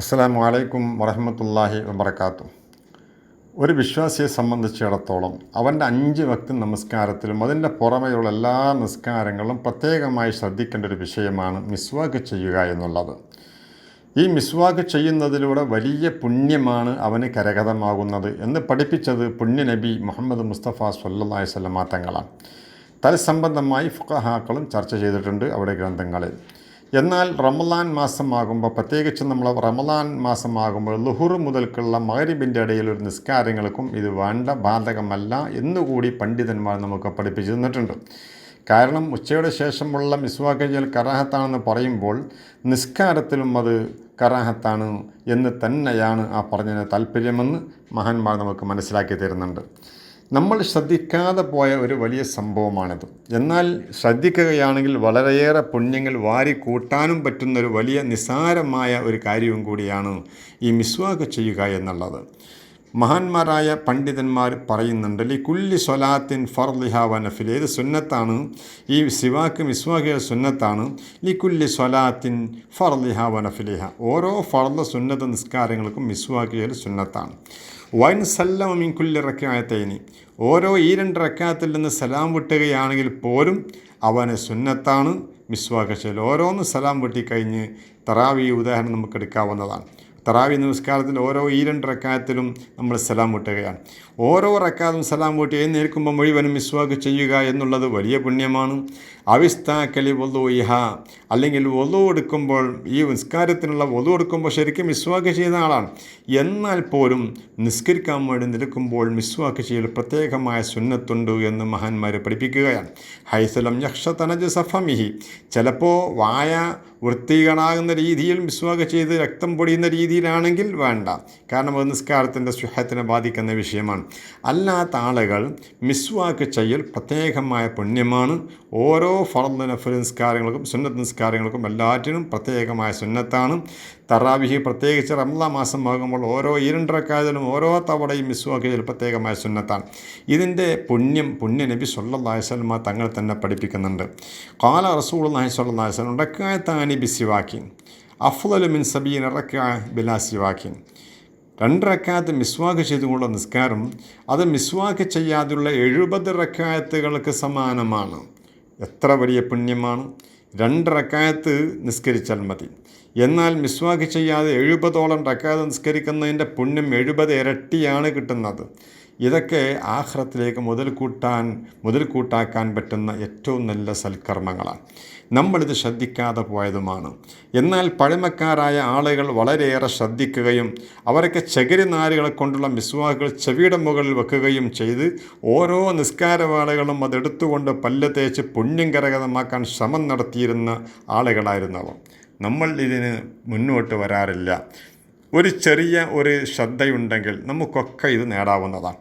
അസ്സലാമു അലൈക്കും വറഹമത്തല്ലാഹി വബർക്കാത്തു ഒരു വിശ്വാസിയെ സംബന്ധിച്ചിടത്തോളം അവന്റെ അഞ്ച് ഭക്തി നമസ്കാരത്തിലും അതിന്റെ പുറമെയുള്ള എല്ലാ നിസ്കാരങ്ങളും പ്രത്യേകമായി ശ്രദ്ധിക്കേണ്ട ഒരു വിഷയമാണ് മിസ്വാക്ക് ചെയ്യുക എന്നുള്ളത്. ഈ മിസ്വാക്ക് ചെയ്യുന്നതിലൂടെ വലിയ പുണ്യമാണ് അവന് കരഗതമാകുന്നത് എന്ന് പഠിപ്പിച്ചത് പുണ്യനബി മുഹമ്മദ് മുസ്തഫ സല്ലാ തങ്ങളാണ്. തൽസംബന്ധമായി ഫുഖഹാക്കളും ചർച്ച ചെയ്തിട്ടുണ്ട് അവിടെ ഗ്രന്ഥങ്ങളിൽ. എന്നാൽ റമലാൻ മാസമാകുമ്പോൾ പ്രത്യേകിച്ച് നമ്മൾ റമലാൻ മാസമാകുമ്പോൾ ലുഹുർ മുതൽക്കുള്ള മകരിബിന്റെ ഇടയിൽ ഒരു നിസ്കാരങ്ങൾക്കും ഇത് വേണ്ട ബാധകമല്ല എന്നുകൂടി പണ്ഡിതന്മാർ നമുക്ക് പഠിപ്പിച്ചു തന്നിട്ടുണ്ട്. കാരണം ഉച്ചയുടെ ശേഷമുള്ള മിസ്വാക്ക് ചെയ്യൽ കറാഹത്താണെന്ന് പറയുമ്പോൾ നിസ്കാരത്തിലും അത് കറാഹത്താണ് എന്ന് തന്നെയാണ് ആ പറഞ്ഞതിന് താല്പര്യമെന്ന് മഹാന്മാർ നമുക്ക് മനസ്സിലാക്കി തരുന്നുണ്ട്. നമ്മൾ ശ്രദ്ധിക്കാതെ പോയ ഒരു വലിയ സംഭവമാണിത്. എന്നാൽ ശ്രദ്ധിക്കുകയാണെങ്കിൽ വളരെയേറെ പുണ്യങ്ങൾ വാരി കൂട്ടാനും പറ്റുന്ന ഒരു വലിയ നിസ്സാരമായ ഒരു കാര്യവും കൂടിയാണ് ഈ മിസ്വാക്ക് ചെയ്യുക എന്നുള്ളത്. മഹാന്മാരായ പണ്ഡിതന്മാർ പറയുന്നുണ്ട് ലി കുല്ലി സ്വലാത്തിൻ ഫർലിഹ വനഫിൽ ഏത് സുന്നത്താണ്. ഈ സിവാക്ക് മിസ്വാഖിയ സുന്നത്താണ്. ലി കുല്ലി സ്വലാത്തിൻ ഫർലിഹ വനഫിലിഹ ഓരോ ഫർദ സുന്നത്ത് നിസ്കാരങ്ങൾക്കും മിസ്വാഖിയ സുന്നത്താണ്. വൈൻ സല്ലമ മിൻ കുല്ലി റക്കായത്തേനി ഓരോ ഈ രണ്ട് റക്കാത്തിൽ നിന്ന് സലാം വിട്ടുകയാണെങ്കിൽ പോലും അവന് സുന്നത്താണ് മിസ്വാഖ ചെയ്യൽ. ഓരോന്ന് സലാം വെട്ടിക്കഴിഞ്ഞ് തറാവി ഉദാഹരണം നമുക്ക് എടുക്കാവുന്നതാണ്. തറാവി നമസ്കാരത്തിന്റെ ഓരോ ഈ രണ്ട് റക്കായത്തിലും നമ്മൾ സലാം വിട്ടുകയാണ് ഓരോ റക്കാതും സലാം വിട്ട് എഴുന്നേൽക്കുമ്പോൾ മുഴുവനും മിസ്വാക്ക് ചെയ്യുക എന്നുള്ളത് വലിയ പുണ്യമാണ്. അവിസ്താക്കലി വൊതു ഇഹ അല്ലെങ്കിൽ വൊതു എടുക്കുമ്പോൾ ഈ നിസ്കാരത്തിനുള്ള വൊതു എടുക്കുമ്പോൾ ശരിക്കും മിസ്വാക്ക് ചെയ്യുന്ന ആളാണ്. എന്നാൽ പോലും നിസ്കരിക്കാൻ വേണ്ടി നിൽക്കുമ്പോൾ മിസ്വാക്ക് ചെയ്യൽ പ്രത്യേകമായ സുന്നത്തുണ്ട് എന്ന് മഹാന്മാരെ പഠിപ്പിക്കുകയാണ്. ഹൈസലം യക്ഷ തനജ് സഫമിഹി. ചിലപ്പോൾ വായ വൃത്തികളാകുന്ന രീതിയിൽ മിസ്വാക്ക് ചെയ്ത് രക്തം പൊടിയുന്ന രീതിയിലാണെങ്കിൽ വേണ്ട. കാരണം അത് നിസ്കാരത്തിന്റെ സുഹത്തിനെ ബാധിക്കുന്ന വിഷയമാണ്. അല്ലാത്ത ആളുകൾ മിസ്വാക്ക് ചെയ്യൽ പ്രത്യേകമായ പുണ്യമാണ്. ഓരോ ഫർദ് നഫൽ നിസ്കാരങ്ങൾക്കും സുന്നത്ത് നിസ്കാരങ്ങൾക്കും എല്ലാറ്റിനും പ്രത്യേകമായ സുന്നത്താണ്. തറാവിഹി പ്രത്യേകിച്ച് മാസം മാസമാകുമ്പോൾ ഓരോ ഇരണ്ടരക്കായതിലും ഓരോ തവണയും മിസ്വാക്ക് ചെയ്യൽ പ്രത്യേകമായ സുന്നത്താണ്. ഇതിന്റെ പുണ്യം പുണ്യ നബി സ്വലമ തങ്ങൾ തന്നെ പഠിപ്പിക്കുന്നുണ്ട്. കാല റസൂൾ നാഹി സല്ലല്ലാഹി സ്വലം റക്കായത്താനി ബിസിവാക്കി അഫ്ലലു മിൻ സബീൻ റക്ക ബിലാസിവാക്കി രണ്ട് റക്കായത്ത് മിസ്വാക്ക് ചെയ്തുകൊണ്ട് നിസ്കാരം അത് മിസ്വാക്ക് ചെയ്യാതുള്ള എഴുപത് റക്കായത്തുകൾക്ക് സമാനമാണ്. എത്ര വലിയ പുണ്യമാണ്. രണ്ട് റക്കായത്ത് നിസ്കരിച്ചാൽ മതി. എന്നാൽ മിസ്വാക്ക് ചെയ്യാതെ എഴുപതോളം റക്കായത്ത് നിസ്കരിക്കുന്നതിന്റെ പുണ്യം എഴുപത് ഇരട്ടിയാണ് കിട്ടുന്നത്. ഇതൊക്കെ ആഹ്റത്തിലേക്ക് മുതൽ കൂട്ടാൻ മുതൽ കൂട്ടാക്കാൻ പറ്റുന്ന ഏറ്റവും നല്ല സൽക്കർമ്മങ്ങളാണ്. നമ്മളിത് ശ്രദ്ധിക്കാതെ പോയതുമാണ്. എന്നാൽ പഴമക്കാരായ ആളുകൾ വളരെയേറെ ശ്രദ്ധിക്കുകയും അവരൊക്കെ ചകിരി നാരുകളെ കൊണ്ടുള്ള മിസ്വാഹുകൾ ചെവിയുടെ മുകളിൽ വെക്കുകയും ചെയ്ത് ഓരോ നിസ്കാരവാളുകളും അതെടുത്തുകൊണ്ട് പല്ല് തേച്ച് പുണ്യം കരകതമാക്കാൻ ശ്രമം നടത്തിയിരുന്ന ആളുകളായിരുന്നവർ നമ്മൾ ഇതിന് മുന്നോട്ട് വരാറില്ല. ഒരു ചെറിയ ഒരു ശ്രദ്ധയുണ്ടെങ്കിൽ നമുക്കൊക്കെ ഇത് നേടാവുന്നതാണ്.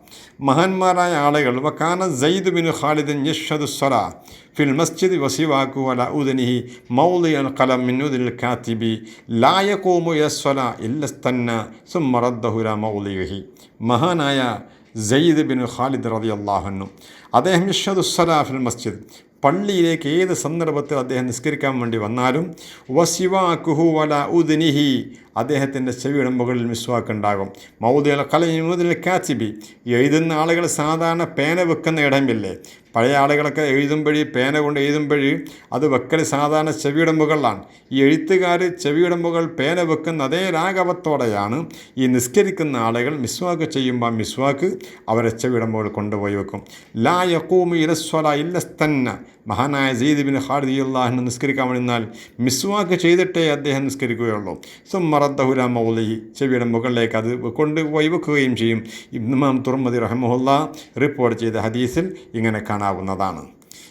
മഹാന്മാരായ ആളുകൾ വക്കാന ജയ്ദ് ബിൻ ഖാലിദിൻ യഷദ് സ്വല ഫിൽ മസ്ജിദ് വസിവാക്കു അല ഉദനിഹി മൗലി അൽ കലം മിന്നുദിൽ കാത്തിബി ലായക്കോമു യസ്വല ഇല്ലസ്തന്ന സുമറദ്ദഹുര മൗലിഹി. മഹാനായ ജയ്ദ് ബിൻ ഖാലിദ് റതി അള്ളാഹുന്നു അദ്ദേഹം യഷദ് സ്വല ഫിൽ മസ്ജിദ്. പള്ളിയിലേക്ക് ഏത് സന്ദർഭത്തിൽ അദ്ദേഹം നിസ്കരിക്കാൻ വേണ്ടി വന്നാലും വസിവാ വല ഉദ്നിഹി അദ്ദേഹത്തിന്റെ ചെവിയുടെ മുകളിൽ മിസ്വാക്ക് ഉണ്ടാകും മൗദിൽ മുതൽ കാച്ചിബി എഴുതുന്ന ആളുകൾ സാധാരണ പേന വെക്കുന്ന ഇടമില്ലേ? പഴയ ആളുകളൊക്കെ എഴുതുമ്പോഴേ പേന കൊണ്ട് എഴുതുമ്പോഴേ അത് വെക്കൽ സാധാരണ ചെവിയുടെ മുകളിലാണ്. ഈ എഴുത്തുകാർ ചെവിയുടെ മുകൾ പേന വെക്കുന്ന അതേ രാഘവത്തോടെയാണ് ഈ നിസ്കരിക്കുന്ന ആളുകൾ മിസ്വാക്ക് ചെയ്യുമ്പോൾ മിസ്വാക്ക് അവരെ ചെവിയുടെ മുകളിൽ കൊണ്ടുപോയി വെക്കും. ലാ യക്കൂമി ഇലസ്വല ഇല്ലസ്തന്ന മഹാനായ സീദ് ബിൻ വേണ്ടി നിസ്കരിക്കാൻ വേണ്ടിന്നാൽ മിസ്വാക്ക് ചെയ്തിട്ടേ അദ്ദേഹം നിസ്കരിക്കുകയുള്ളൂ. സുമറദ്ദഹുല മൗലഹി ചെവിയുടെ മുകളിലേക്ക് അത് കൊണ്ട് വെക്കുകയും ചെയ്യും ഇബ്നുമാം തുറമതി റഹമുല്ല റിപ്പോർട്ട് ചെയ്ത ഹദീസിൽ ഇങ്ങനെ കാണാവുന്നതാണ്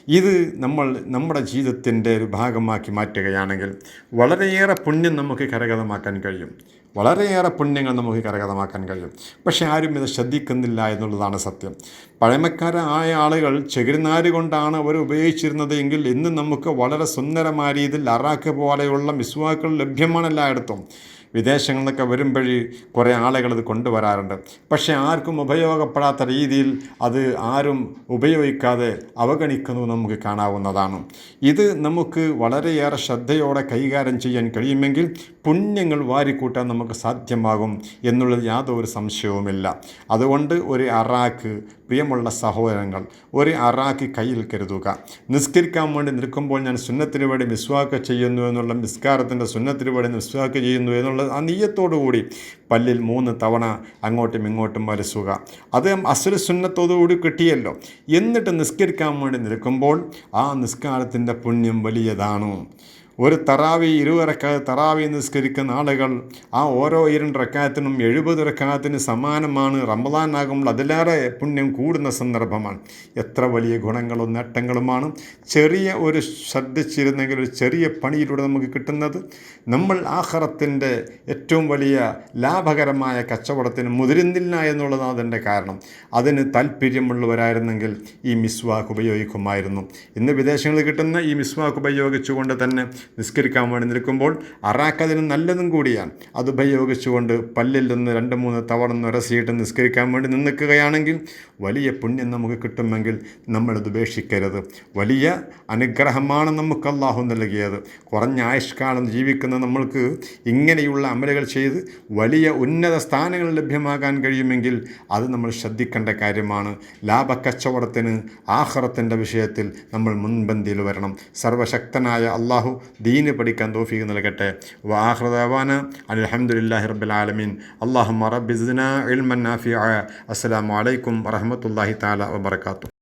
ഇത് നമ്മൾ നമ്മുടെ ജീവിതത്തിന്റെ ഒരു ഭാഗമാക്കി മാറ്റുകയാണെങ്കിൽ വളരെയേറെ പുണ്യം നമുക്ക് കരഗതമാക്കാൻ കഴിയും വളരെയേറെ പുണ്യങ്ങൾ നമുക്ക് കരഗതമാക്കാൻ കഴിയും പക്ഷേ ആരും ഇത് ശ്രദ്ധിക്കുന്നില്ല എന്നുള്ളതാണ് സത്യം പഴമക്കാരായ ആളുകൾ ചെകിരിനാര് കൊണ്ടാണ് അവർ ഉപയോഗിച്ചിരുന്നത് എങ്കിൽ ഇന്ന് നമുക്ക് വളരെ സുന്ദരമായ രീതിയിൽ അറാക്ക് പോലെയുള്ള മിസ്വാക്കൾ ലഭ്യമാണ് എല്ലായിടത്തും വിദേശങ്ങളിൽ നിന്നൊക്കെ വരുമ്പോൾ കുറേ ആളുകൾ കൊണ്ടുവരാറുണ്ട്. പക്ഷേ ആർക്കും ഉപയോഗപ്പെടാത്ത രീതിയിൽ അത് ആരും ഉപയോഗിക്കാതെ അവഗണിക്കുന്നു നമുക്ക് കാണാവുന്നതാണ്. ഇത് നമുക്ക് വളരെയേറെ ശ്രദ്ധയോടെ കൈകാര്യം ചെയ്യാൻ കഴിയുമെങ്കിൽ പുണ്യങ്ങൾ വാരിക്കൂട്ടാൻ നമുക്ക് സാധ്യമാകും എന്നുള്ളത് യാതൊരു സംശയവുമില്ല. അതുകൊണ്ട് ഒരു അറാക്ക് പ്രിയമുള്ള സഹോദരങ്ങൾ ഒരു അറാക്കി കയ്യിൽ കരുതുക. നിസ്കരിക്കാൻ വേണ്ടി നിൽക്കുമ്പോൾ ഞാൻ സുന്നത്തിന് വേണ്ടി മിസ്വാക്ക് ചെയ്യുന്നു എന്നുള്ള നിസ്കാരത്തിന്റെ സുന്നത്തിന് വേണ്ടി മിസ്വാക്ക് ചെയ്യുന്നു എന്നുള്ള ആ നീയത്തോടുകൂടി പല്ലിൽ മൂന്ന് തവണ അങ്ങോട്ടും ഇങ്ങോട്ടും വരസുക. അത് അസുര സുന്നത്തോടുകൂടി കിട്ടിയല്ലോ. എന്നിട്ട് നിസ്കരിക്കാൻ വേണ്ടി നിൽക്കുമ്പോൾ ആ നിസ്കാരത്തിന്റെ പുണ്യം വലിയതാണ്. ഒരു തറാവി ഇരുവരക്കാത്ത് തറാവി നിസ്കരിക്കുന്ന ആളുകൾ ആ ഓരോ ഇരണ്ട് റക്കാത്തിനും എഴുപത് റക്കാത്തിന് സമാനമാണ്. റമദാനാകുമ്പോൾ അതിലേറെ പുണ്യം കൂടുന്ന സന്ദർഭമാണ്. എത്ര വലിയ ഗുണങ്ങളും നേട്ടങ്ങളുമാണ്. ചെറിയ ഒരു ശ്രദ്ധിച്ചിരുന്നെങ്കിൽ ഒരു ചെറിയ പണിയിലൂടെ നമുക്ക് കിട്ടുന്നത്. നമ്മൾ ആഹ്റത്തിന്റെ ഏറ്റവും വലിയ ലാഭകരമായ കച്ചവടത്തിന് മുതിരുന്നില്ല എന്നുള്ളതാണ് അതിന്റെ കാരണം. അതിന് താല്പര്യമുള്ളവരായിരുന്നെങ്കിൽ ഈ മിസ്വാക്ക് ഉപയോഗിക്കുമായിരുന്നു. ഇന്ന് വിദേശങ്ങളിൽ കിട്ടുന്ന ഈ മിസ്വാക്ക് ഉപയോഗിച്ചുകൊണ്ട് തന്നെ നിസ്കരിക്കാൻ വേണ്ടി നിൽക്കുമ്പോൾ അറാക്കതിന് നല്ലതും കൂടിയാണ്. അത് ഉപയോഗിച്ചുകൊണ്ട് പല്ലിൽ നിന്ന് രണ്ട് മൂന്ന് തവണ ഉരസിയിട്ട് നിസ്കരിക്കാൻ വേണ്ടി നിൽക്കുകയാണെങ്കിൽ വലിയ പുണ്യം നമുക്ക് കിട്ടുമെങ്കിൽ നമ്മളത് ഉപേക്ഷിക്കരുത്. വലിയ അനുഗ്രഹമാണ് നമുക്ക് അള്ളാഹു നൽകിയത്. കുറഞ്ഞ ആയുഷ്കാലം ജീവിക്കുന്ന നമ്മൾക്ക് ഇങ്ങനെയുള്ള അമലുകൾ ചെയ്ത് വലിയ ഉന്നത സ്ഥാനങ്ങൾ ലഭ്യമാകാൻ കഴിയുമെങ്കിൽ അത് നമ്മൾ ശ്രദ്ധിക്കേണ്ട കാര്യമാണ്. ലാഭക്കച്ചവടത്തിന് ആഹ്റത്തിന്റെ വിഷയത്തിൽ നമ്മൾ മുൻപന്തിയിൽ വരണം. സർവശക്തനായ അള്ളാഹു ദീന് പഠിക്കാൻ തോഫീക്ക് നൽകട്ടെ. വാഹൃദാന അലഹമുല്ലാഹി ആലമീൻ. അള്ളാഹു റബ്ബിസ്ന ഇൽമൻ നാഫിയ അസ്സലാമു അലൈക്കും വറഹമത്തല്ലാഹി താല വബർക്കാത്തു